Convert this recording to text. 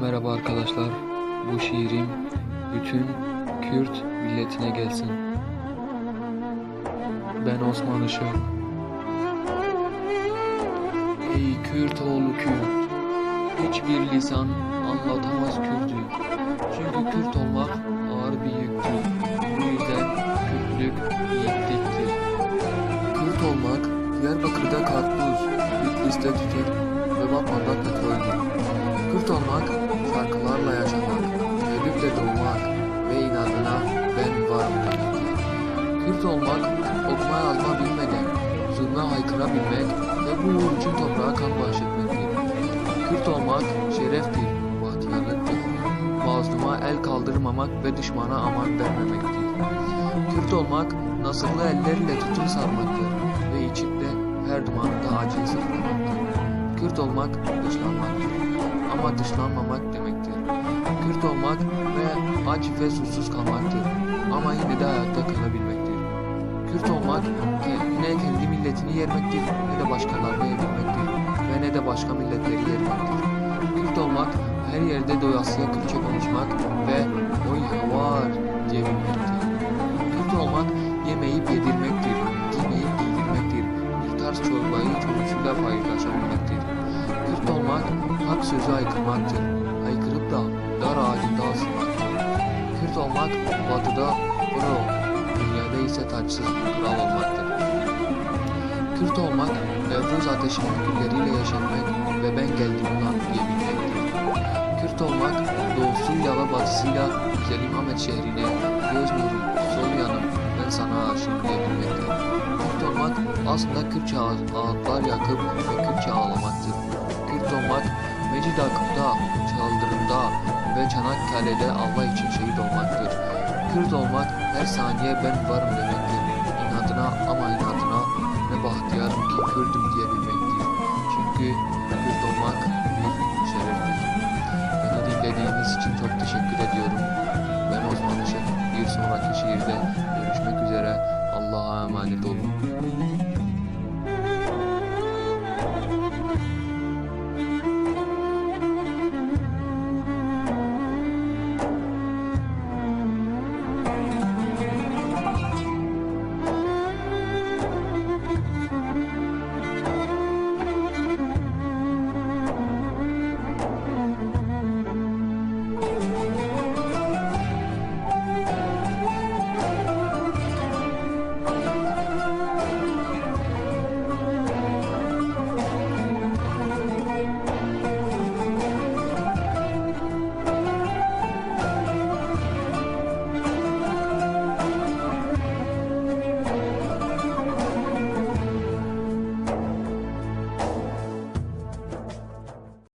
Merhaba arkadaşlar. Bu şiirim bütün Kürt milletine gelsin. Ben Osman Işık. Ey Kürt oğlu Kürt. Hiçbir lisan anlatamaz Kürt'ü. Çünkü Kürt olmak ağır bir yüktür. Bu yüzden Kürtlük yiğitliktir. Kürt olmak Diyarbakır'da karpuz, Bitlis'te tütün ve Batman'da petroldür. Kürt olmak şarkılarla yaşamak, ölüp de doğmak ve inadına ben varım demektir. Kürt olmak okuma yazma bilmeden zulme haykırabilmek ve bu uğur için toprağa kan bağışlatmaktır. Kürt olmak şereftir, bahtiyarlıktır. Mazluma el kaldırmamak ve düşmana aman vermemektir. Kürt olmak nasırlı ellerle tütün sarmaktır ve içinde her dumanında acıyı sırtlamaktır. Kürt olmak dışlanmaktır ama dışlanmamak demektir. Kürt olmak ve aç ve susuz kalmaktır ama yine de hayatta kalabilmektir. Kürt olmak ne kendi milletini yermektir ne de başkalarını yedirmektir ve ne de başka milletleri yermektir. Kürt olmak her yerde doyasıya Kürtçe konuşmak ve oy havar diyebilmektir. Kürt olmak yemeyip yedirmektir, giymeyip giydirmektir, bir tarz çorbayı çoğusuyla paylaşabilmektir. Kürt olmak hak sözü haykırmaktır, haykırıp da dar ağacında asılmaktır. Kürt olmak batıda pro, dünyada ise taçsız kral olmaktır. Kürt olmak, Nevruz ateşinin gülleriyle yaşamak ve ben geldiğimi an diyebilmektir. Kürt olmak, doğusuyla ve batısıyla güzelim Ahmet şehrine, göz nuru, sol yanım, ben sana aşığım diyebilmektir. Kürt olmak, aslında Kürtçe ağ- ağıtlar yakıp ve Kürtçe ağlamaktır. Kürt olmak, Didak'ta, Çaldır'da ve Çanakkale'de Allah için şehit olmaktır. Kürt olmak her saniye ben varım demektir. İnadına ama inadına ne bahtiyarım ki Kürt'üm diyebilmektir. Çünkü